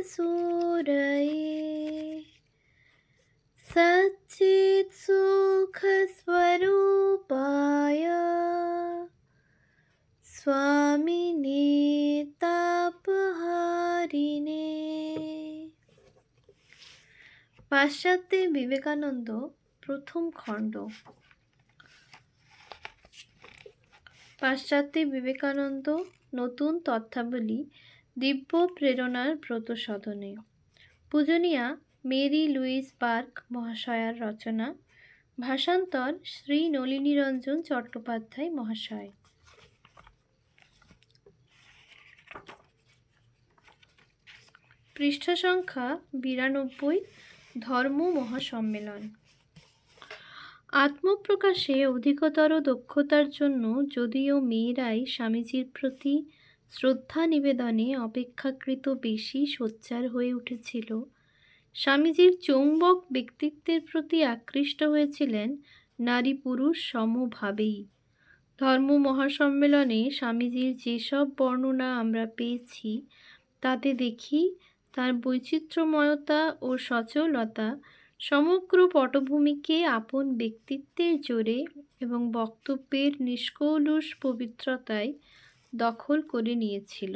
विवेकानन्दसूरये सच्चित्सुखस्वरूपाय स्वामिने তাপহারিণে পাশ্চাত্যে বিবেকানন্দ প্রথম খণ্ড পাশ্চাত্যে বিবেকানন্দ নতুন তথ্যাবলী দিব্য প্রেরণার ব্রত সদনে পূজনীয়া মেরি লুইস পার্ক মহাশয়ার রচনা। ভাষান্তর শ্রী নলিনীরঞ্জন চট্টোপাধ্যায় মহাশয়। পৃষ্ঠা সংখ্যা বিরানব্বই, ধর্ম মহাসম্মেলন। আত্মপ্রকাশে অধিকতর দক্ষতার জন্য যদিও মেয়েরাই স্বামীজির প্রতি শ্রদ্ধা নিবেদনে অপেক্ষাকৃত বেশি সোচ্চার হয়ে উঠেছিল। স্বামীজির চৌম্বক ব্যক্তিত্বের প্রতি আকৃষ্ট হয়েছিলেন নারী পুরুষ সমভাবেই। ধর্ম মহাসম্মেলনে স্বামীজির যেসব বর্ণনা আমরা পেয়েছি, তাতে দেখি তার বৈচিত্র্যময়তা ও সচলতা সমগ্র পটভূমিকে আপন ব্যক্তিত্বের জোরে এবং বক্তব্যের নিষ্কৌলুষ পবিত্রতায় দখল করে নিয়েছিল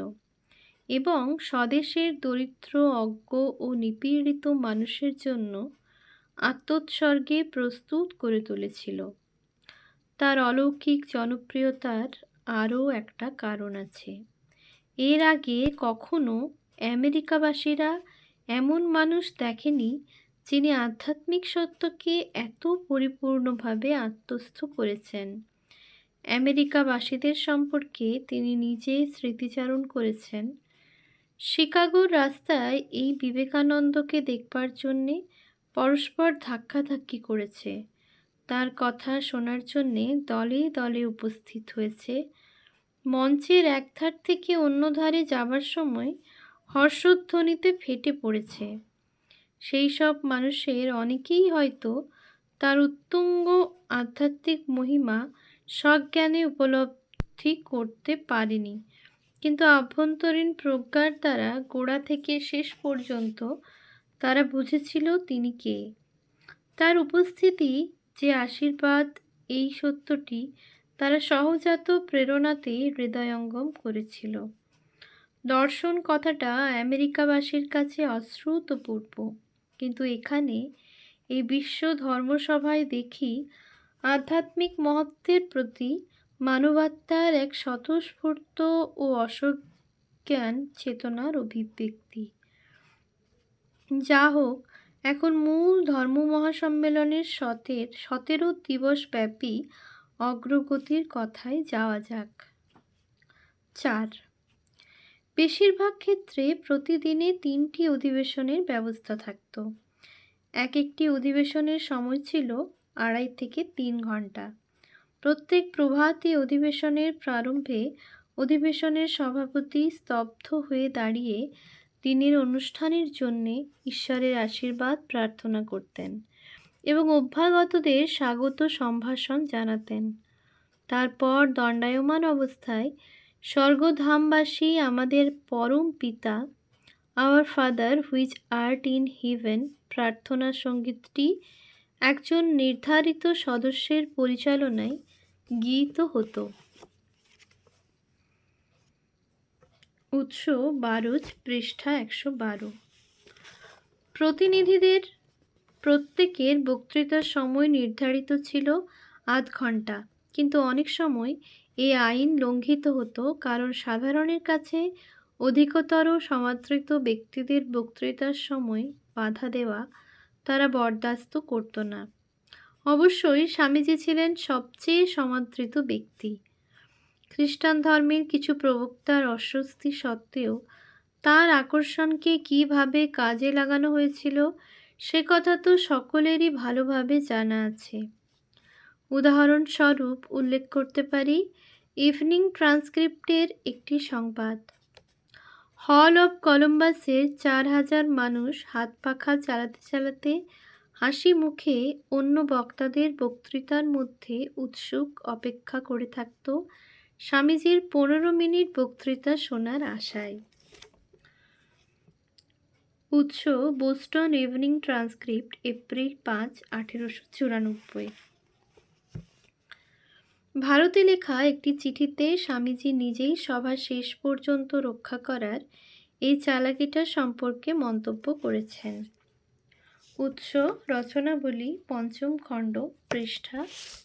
এবং স্বদেশের দরিদ্র, অজ্ঞ ও নিপীড়িত মানুষের জন্য আত্মোৎসর্গে প্রস্তুত করে তুলেছিল। তার অলৌকিক জনপ্রিয়তার আরও একটা কারণ আছে। এর আগে কখনো আমেরিকাবাসীরা এমন মানুষ দেখেনি যিনি আধ্যাত্মিক সত্যকে এত পরিপূর্ণভাবে আত্মস্থ করেছেন। আমেরিকাবাসীদের সম্পর্কে তিনি নিজে স্মৃতিচারণ করেছেন। শিকাগোর রাস্তায় এই বিবেকানন্দকে দেখবার জন্যে পরস্পর ধাক্কাধাক্কি করেছে। তার কথা শোনার জন্যে দলে দলে উপস্থিত হয়েছে। মঞ্চের একধার থেকে অন্য ধারে যাবার সময় হর্ষধ্বনিতে ফেটে পড়েছে। সেই সব মানুষের অনেকেই হয়তো তার উত্তুঙ্গ আধ্যাত্মিক মহিমা সজ্ঞানে উপলব্ধি করতে পারেনি। কিন্তু আভ্যন্তরীণ প্রজ্ঞার দ্বারা গোড়া থেকে শেষ পর্যন্ত তারা বুঝেছিল তিনি কে। তার উপস্থিতি, যে আশীর্বাদ, এই সত্যটি তারা সহজাত প্রেরণাতে হৃদয়ঙ্গম করেছিল। দর্শন কথাটা আমেরিকাবাসীর কাছে অশ্রুতপূর্ব। কিন্তু এখানে এই বিশ্ব ধর্মসভায় দেখি আধ্যাত্মিক মহত্বের প্রতি মানবাত্মার এক স্বতঃস্ফূর্ত ও অসজ্ঞান চেতনার অভিব্যক্তি। যা হোক এখন মূল ধর্ম মহাসম্মেলনের সতের সতেরো দিবস ব্যাপী অগ্রগতির কথায় যাওয়া যাক। চার বেশিরভাগ ক্ষেত্রে প্রতিদিনে তিনটি অধিবেশনের ব্যবস্থা থাকত। এক একটি অধিবেশনের সময় ছিল আড়াই থেকে তিন ঘণ্টা প্রত্যেক প্রভাতী অধিবেশনের প্রারম্ভে অধিবেশনের সভাপতি স্তব্ধ হয়ে দাঁড়িয়ে দিনের অনুষ্ঠানের জন্যে ঈশ্বরের আশীর্বাদ প্রার্থনা করতেন এবং অভ্যাগতদের স্বাগত সম্ভাষণ জানাতেন। তারপর দণ্ডায়মান অবস্থায় স্বর্গধামবাসী আমাদের পরম পিতা our father which art in heaven প্রার্থনা সঙ্গীতটি একজন নির্ধারিত সদস্যের পরিচালনায় গীত হতো। উৎস বারোজ পৃষ্ঠা একশো বারো। প্রতিনিধিদের প্রত্যেকের বক্তৃতার সময় নির্ধারিত ছিল আধ ঘণ্টা কিন্তু অনেক সময় এই আইন লঙ্ঘিত হতো কারণ সাধারণের কাছে অধিকতর সমাদৃত ব্যক্তিদের বক্তৃতার সময় বাধা দেওয়া তারা বরদাস্ত করত না। অবশ্যই স্বামীজি ছিলেন সবচেয়ে সমাদৃত ব্যক্তি। খ্রিস্টান ধর্মের কিছু প্রবক্তার অস্বস্তি সত্ত্বেও তার আকর্ষণকে কীভাবে কাজে লাগানো হয়েছিল, সে কথা তো সকলেরই ভালোভাবে জানা আছে। উদাহরণস্বরূপ উল্লেখ করতে পারি ইভিনিং ট্রান্সক্রিপ্টের একটি সংবাদ। হল অব কলম্বাসের চার হাজার মানুষ হাত পাখা চালাতে চালাতে হাসি মুখে অন্য বক্তাদের বক্তৃতার মধ্যে উৎসুক অপেক্ষা করে থাকত স্বামীজির পনেরো মিনিট বক্তৃতা শোনার আশায়। উৎস বোস্টন ইভিনিং ট্রান্সক্রিপ্ট, এপ্রিল পাঁচ, আঠেরোশো চুরানব্বই। ভারতে লেখা একটি চিঠিতে স্বামীজি নিজেই সভা শেষ পর্যন্ত রক্ষা করার এই চালাকিটা সম্পর্কে মন্তব্য করেছেন। উৎস, রচনাবলী, পঞ্চম খণ্ড, পৃষ্ঠা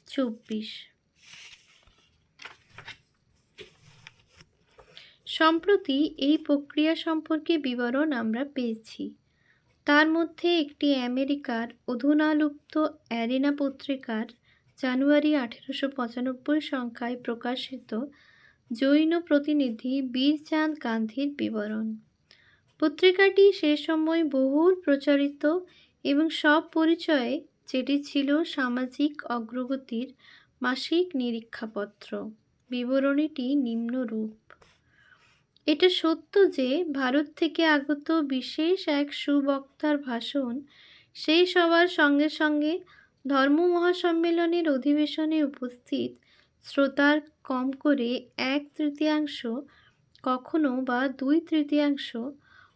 চব্বিশ। সম্প্রতি এই প্রক্রিয়া সম্পর্কে বিবরণ আমরা পেয়েছি। তার মধ্যে একটি আমেরিকার অধুনালুপ্ত অ্যারিনা পত্রিকার জানুয়ারি আঠেরোশো পঁচানব্বই সংখ্যায় প্রকাশিত জৈন প্রতিনিধি বীরচাঁদ গান্ধীর বিবরণ। পত্রিকাটি সে সময় বহুল প্রচারিত এবং সব পরিচয়ে যেটি ছিল সামাজিক অগ্রগতির মাসিক নিরীক্ষাপত্র। বিবরণীটি নিম্নরূপ। এটা সত্য যে ভারত থেকে আগত বিশেষ এক সুবক্তার ভাষণ সেই সবার সঙ্গে সঙ্গে ধর্ম মহাসম্মেলনের অধিবেশনে উপস্থিত শ্রোতার কম করে এক তৃতীয়াংশ, কখনো বা দুই তৃতীয়াংশ,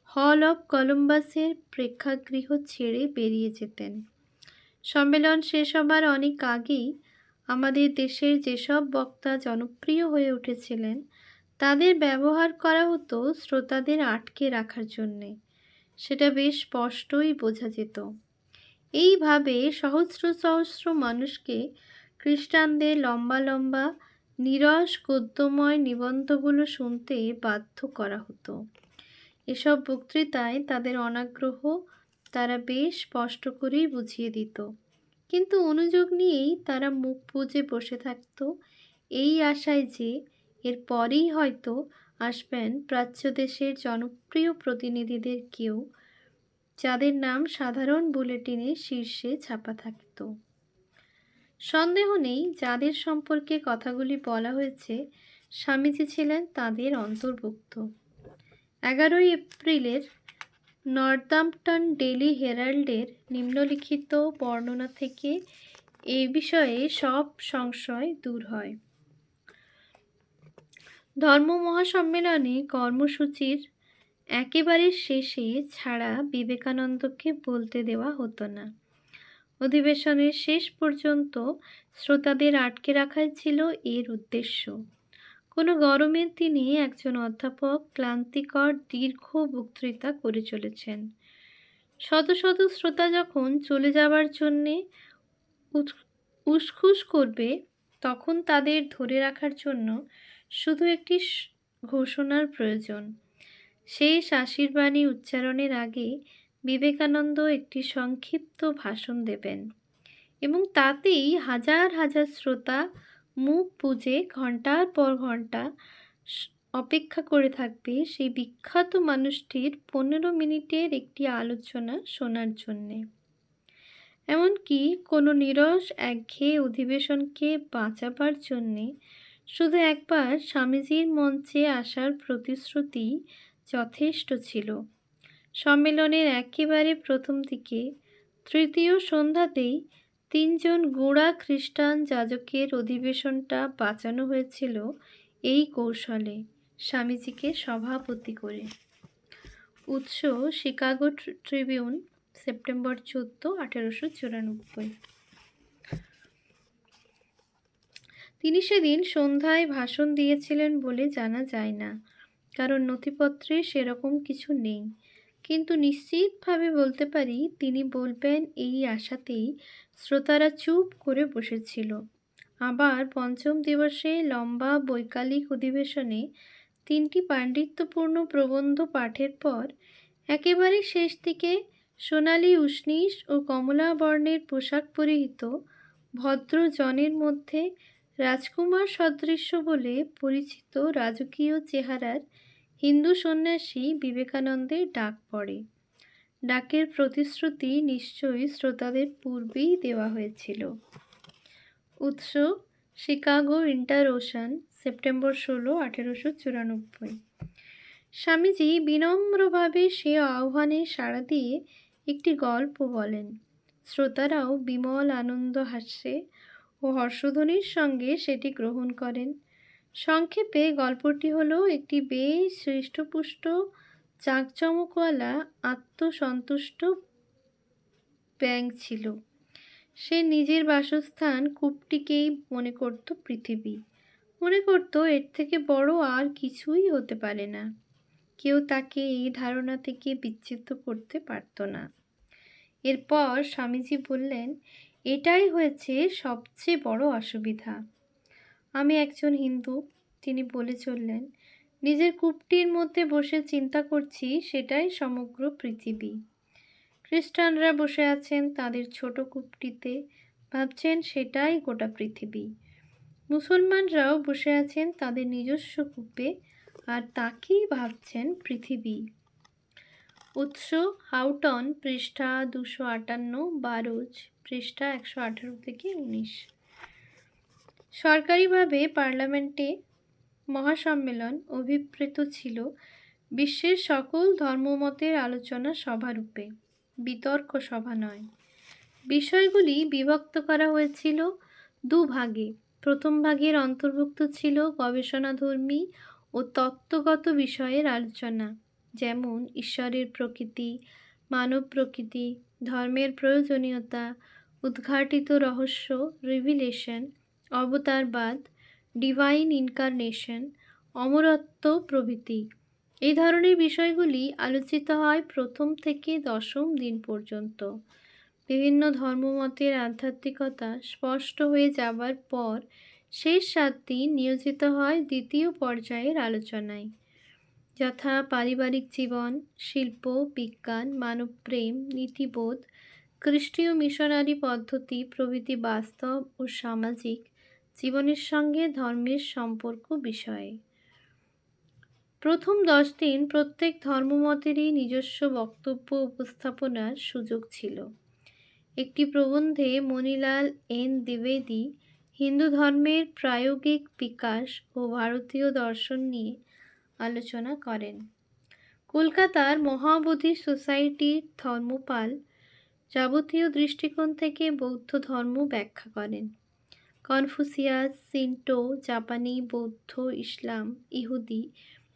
হল অফ কলম্বাসের প্রেক্ষাগৃহ ছেড়ে বেরিয়ে যেতেন। সম্মেলন শেষ হবার অনেক আগেই আমাদের দেশের যেসব বক্তা জনপ্রিয় হয়ে উঠেছিলেন, তাদের ব্যবহার করা হতো শ্রোতাদের আটকে রাখার জন্যে। সেটা বেশ স্পষ্টই বোঝা যেত। এইভাবে সহস্র সহস্র মানুষকে খ্রিস্টানদের লম্বা লম্বা নিরস গদ্যময় নিবন্ধগুলো শুনতে বাধ্য করা হতো। এসব বক্তৃতায় তাদের অনাগ্রহ তারা বেশ স্পষ্ট করেই বুঝিয়ে দিত। কিন্তু অনুযোগ নিয়েই তারা মুখ বুজে বসে থাকত এই আশায় যে এর পরেই হয়তো আসবেন প্রাচ্য দেশের জনপ্রিয় প্রতিনিধিদের কেউ যাদের নাম সাধারণ বুলেটিনের শীর্ষে ছাপা থাকত। সন্দেহ নেই যাদের সম্পর্কে কথাগুলি বলা হয়েছে, স্বামীজি ছিলেন তাদের অন্তর্ভুক্ত। এগারোই এপ্রিলের নর্দাম্পটন ডেলি হেরাল্ডের নিম্নলিখিত বর্ণনা থেকে এ বিষয়ে সব সংশয় দূর হয়। ধর্ম মহাসম্মেলনে কর্মসূচির একেবারে শেষে ছাড়া বিবেকানন্দকে বলতে দেওয়া হতো না। অধিবেশনের শেষ পর্যন্ত শ্রোতাদের আটকে রাখাই ছিল এর উদ্দেশ্য। কোনো গরমের দিনে একজন অধ্যাপক ক্লান্তিকর, দীর্ঘ বক্তৃতা করে চলেছেন। শত শত শ্রোতা যখন চলে যাবার জন্যে উসখুস করবে, তখন তাদের ধরে রাখার জন্য শুধু একটি ঘোষণার প্রয়োজন। শেষ আশীর্বাণী উচ্চারণের আগে বিবেকানন্দ একটি সংক্ষিপ্ত ভাষণ দেবেন এবং তাতেই হাজার হাজার শ্রোতা মুখ বুঝে ঘণ্টার পর ঘণ্টা অপেক্ষা করে থাকবে সেই বিখ্যাত মানুষটির পনেরো মিনিটের একটি আলোচনা শোনার জন্যে। এমনকি কোনো নিরস একঘেয়ে অধিবেশনকে বাঁচাবার জন্যে শুধু একবার স্বামীজির মঞ্চে আসার প্রতিশ্রুতি যথেষ্ট ছিল। সম্মেলনের একেবারে প্রথম দিকে তৃতীয় সন্ধ্যাতেই তিনজন গোড়া খ্রিস্টান যাজকের অধিবেশনটা বাঁচানো হয়েছিল এই কৌশলে স্বামীজিকে সভাপতি করে। উৎস শিকাগো ট্রিবিউন, সেপ্টেম্বর চোদ্দ, আঠেরোশো চুরানব্বই। তিনি সেদিন সন্ধ্যায় ভাষণ দিয়েছিলেন বলে জানা যায় না। কারণ নথিপত্রে সেরকম কিছু নেই। কিন্তু নিশ্চিতভাবে বলতে পারি, তিনি বলবেন এই আশাতেই শ্রোতারা চুপ করে বসেছিল। আবার পঞ্চম দিবসে লম্বা বৈকালিক অধিবেশনে তিনটি পাণ্ডিত্যপূর্ণ প্রবন্ধ পাঠের পর একেবারে শেষ দিকে সোনালি উষ্ণীষ ও কমলা বর্ণের পোশাক পরিহিত ভদ্র জনের মধ্যে রাজকুমার সদৃশ্য বলে পরিচিত রাজকীয় চেহারার হিন্দু সন্ন্যাসী বিবেকানন্দের ডাক পড়ে। ডাকের প্রতিশ্রুতি নিশ্চয়ই শ্রোতাদের পূর্বেই দেওয়া হয়েছিল। উৎস, শিকাগো ইন্টার ওশান, সেপ্টেম্বর ষোলো, আঠেরোশো চুরানব্বই। স্বামীজি বিনম্রভাবে সে আহ্বানে সাড়া দিয়ে একটি গল্প বলেন। শ্রোতারাও বিমল আনন্দ হাস্যে ও হর্ষধ্বনির সঙ্গে সেটি গ্রহণ করেন। সংক্ষেপে গল্পটি হলো একটি বেশ হৃষ্টপুষ্ট চাকচমকওয়ালা, আত্মসন্তুষ্ট ব্যাঙ ছিল। সে নিজের বাসস্থান কূপটিকেই মনে করত পৃথিবী। মনে করত এর থেকে বড় আর কিছুই হতে পারে না। কেউ তাকে এই ধারণা থেকে বিচ্ছিন্ন করতে পারত না। এরপর স্বামীজি বললেন, এটাই হয়েছে সবচেয়ে বড় অসুবিধা। আমি একজন হিন্দু, তিনি বলে চললেন, নিজের কূপটির মধ্যে বসে চিন্তা করছি, সেটাই সমগ্র পৃথিবী। খ্রিস্টানরা বসে আছেন তাদের ছোট কূপটিতে, ভাবছেন সেটাই গোটা পৃথিবী। মুসলমানরাও বসে আছেন তাদের নিজস্ব কূপে, আর তাকেই ভাবছেন পৃথিবী। উৎস, হাউটন পৃষ্ঠা দুশো আটান্ন, বারোজ পৃষ্ঠা একশো আঠারো থেকে উনিশ। সরকারিভাবে পার্লামেন্টে মহাসম্মেলন অভিপ্রেত ছিল বিশ্বের সকল ধর্মমতের আলোচনা সভারূপে, বিতর্ক সভা নয়। বিষয়গুলি বিভক্ত করা হয়েছিল দুভাগে। প্রথম ভাগের অন্তর্ভুক্ত ছিল গবেষণাধর্মী ও তত্ত্বগত বিষয়ের আলোচনা, যেমন ঈশ্বরের প্রকৃতি, মানব প্রকৃতি, ধর্মের প্রয়োজনীয়তা, উদ্ঘাটিত রহস্য রিভিলেশন অবতারবাদ ডিভাইন ইনকারনেশন অমরত্ব প্রভৃতি। এই ধরনের বিষয়গুলি আলোচিত হয় প্রথম থেকে দশম দিন পর্যন্ত। বিভিন্ন ধর্মমতের আধ্যাত্মিকতা স্পষ্ট হয়ে যাবার পর শেষ সাত দিন নিয়োজিত হয় দ্বিতীয় পর্যায়ের আলোচনায়। যথা পারিবারিক জীবন, শিল্প, বিজ্ঞান মানবপ্রেম নীতিবোধ, খ্রিস্টীয় মিশনারি পদ্ধতি প্রভৃতি বাস্তব ও সামাজিক জীবনের সঙ্গে ধর্মের সম্পর্ক বিষয়ে। প্রথম দশ দিন প্রত্যেক ধর্মমতেরই নিজস্ব বক্তব্য উপস্থাপনার সুযোগ ছিল। একটি প্রবন্ধে মণিলাল এন. দ্বিবেদী হিন্দু ধর্মের প্রায়োগিক বিকাশ ও ভারতীয় দর্শন নিয়ে আলোচনা করেন। কলকাতার মহাবোধি সোসাইটির ধর্মপাল যাবতীয় দৃষ্টিকোণ থেকে বৌদ্ধ ধর্ম ব্যাখ্যা করেন। কনফুসিয়াস সিন্টো, জাপানি, বৌদ্ধ, ইসলাম, ইহুদি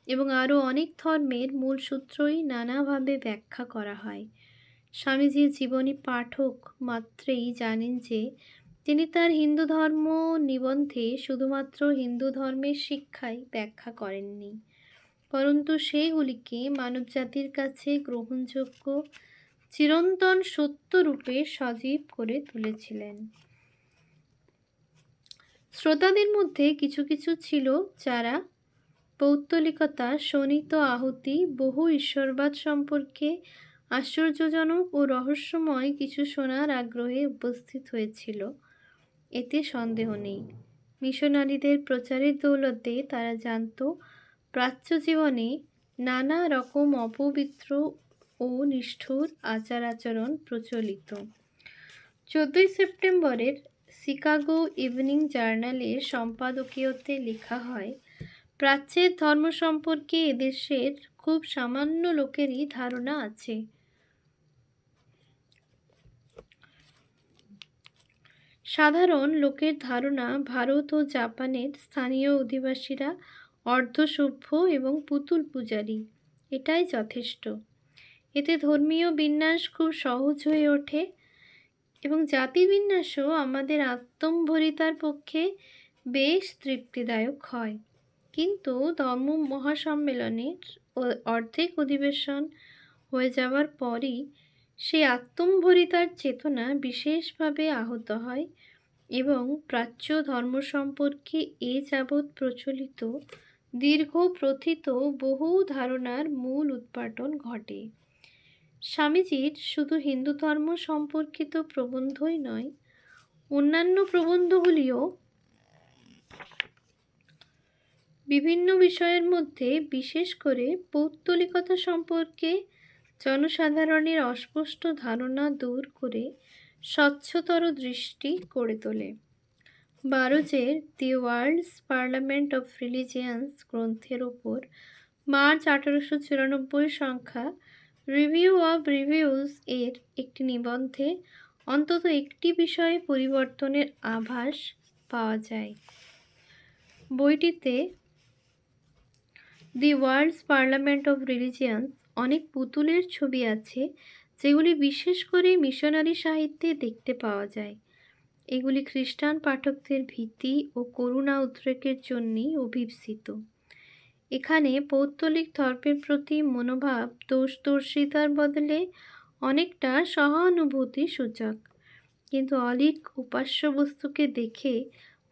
এবং আরও অনেক ধর্মের মূল সূত্রই নানাভাবে ব্যাখ্যা করা হয়। স্বামীজির জীবনী পাঠক মাত্রেই জানেন যে, তিনি তার হিন্দু ধর্ম নিবন্ধে শুধুমাত্র হিন্দু ধর্মের শিক্ষাই ব্যাখ্যা করেননি। পরন্তু সেগুলিকে মানবজাতির কাছে গ্রহণযোগ্য, চিরন্তন সত্যরূপে সজীব করে তুলেছিলেন। শ্রোতাদের মধ্যে কিছু কিছু ছিল যারা পৌত্তলিকতা, শোণিত আহুতি, বহু ঈশ্বরবাদ সম্পর্কে আশ্চর্যজনক ও রহস্যময় কিছু শোনার আগ্রহে উপস্থিত হয়েছিল। এতে সন্দেহ নেই। মিশনারিদের প্রচারের দৌলতে তারা জানত, প্রাচ্য জীবনে নানা রকম অপবিত্র ও নিষ্ঠুর আচার আচরণ প্রচলিত। চোদ্দই সেপ্টেম্বরের শিকাগো ইভিনিং জার্নালের সম্পাদকীয়তে লেখা হয়, প্রাচ্যের ধর্ম সম্পর্কে এদেশের খুব সামান্য লোকেরই ধারণা আছে। সাধারণ লোকের ধারণা ভারত ও জাপানের স্থানীয় অধিবাসীরা অর্ধসভ্য এবং পুতুল পূজারী, এটাই যথেষ্ট। এতে ধর্মীয় বিন্যাস খুব সহজ হয়ে ওঠে এবং জাতিবিন্যাসও আমাদের আত্মম্ভরিতার পক্ষে বেশ তৃপ্তিদায়ক হয়। কিন্তু ধর্ম মহাসম্মেলনের অর্ধেক অধিবেশন হয়ে যাওয়ার পরই সেই আত্মম্ভরিতার চেতনা বিশেষভাবে আহত হয় এবং প্রাচ্য ধর্ম সম্পর্কে এ যাবৎ প্রচলিত দীর্ঘ প্রথিত বহু ধারণার মূল উৎপাটন ঘটে। স্বামীজির শুধু হিন্দু ধর্ম সম্পর্কিত প্রবন্ধই নয়, অন্যান্য প্রবন্ধগুলিও বিভিন্ন বিষয়ের মধ্যে, বিশেষ করে পৌত্তলিকতা সম্পর্কে জনসাধারণের অস্পষ্ট ধারণা দূর করে স্বচ্ছতর দৃষ্টি করে তোলে। বারোজের the world's parliament of religions গ্রন্থের ওপর মার্চ আঠারোশো চুরানব্বই সংখ্যা রিভিউ অব রিভিউজ এর একটি নিবন্ধে অন্তত একটি বিষয়ে পরিবর্তনের আভাস পাওয়া যায়। বইটিতে the world's parliament of religions অনেক পুতুলের ছবি আছে, যেগুলি বিশেষ করে মিশনারি সাহিত্যে দেখতে পাওয়া যায়। এগুলি খ্রিস্টান পাঠকদের ভীতি ও করুণা উদ্রেকের জন্যই অভিপ্সিত এখানে পৌত্তলিক ধর্মের প্রতি মনোভাব, দোষদর্শিতার বদলে অনেকটা সহানুভূতি সূচক। কিন্তু অলিক উপাস্য বস্তুকে দেখে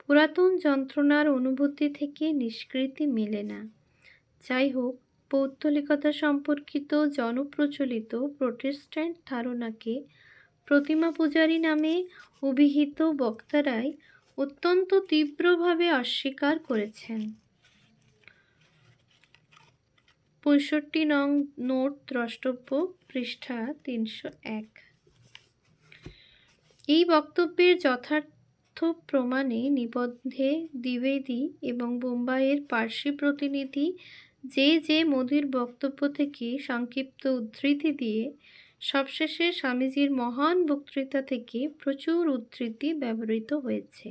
পুরাতন যন্ত্রণার অনুভূতি থেকে নিষ্কৃতি মেলে না। যাই হোক, পৌত্তলিকতা সম্পর্কিত জনপ্রচলিত প্রোটেস্ট্যান্ট ধারণাকে প্রতিমা পূজারী নামে অভিহিত বক্তারাই অত্যন্ত তীব্রভাবে অস্বীকার করেছেন। পঁয়ষট্টি নং নোট দ্রষ্টব্য পৃষ্ঠা তিনশো এক। এই বক্তব্যের যথার্থ প্রমাণে নিবন্ধে দ্বিবেদী এবং বোম্বাইয়ের পার্সি প্রতিনিধি যে যে মোদির বক্তব্য থেকে সংক্ষিপ্ত উদ্ধৃতি দিয়ে সবশেষে স্বামীজির মহান বক্তৃতা থেকে প্রচুর উদ্ধৃতি ব্যবহৃত হয়েছে।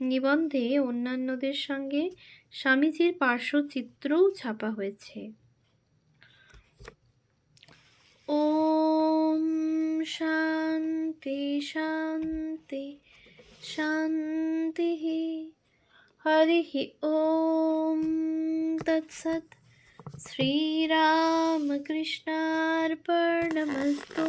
নিবন্ধে অন্যান্যদের সঙ্গে স্বামীজির পার্শ্বচিত্রও ছাপা হয়েছে। ওম শান্তি শান্তি শান্তি। হরি ওম তৎসৎ। শ্রীরামকৃষ্ণার্পণমস্তু।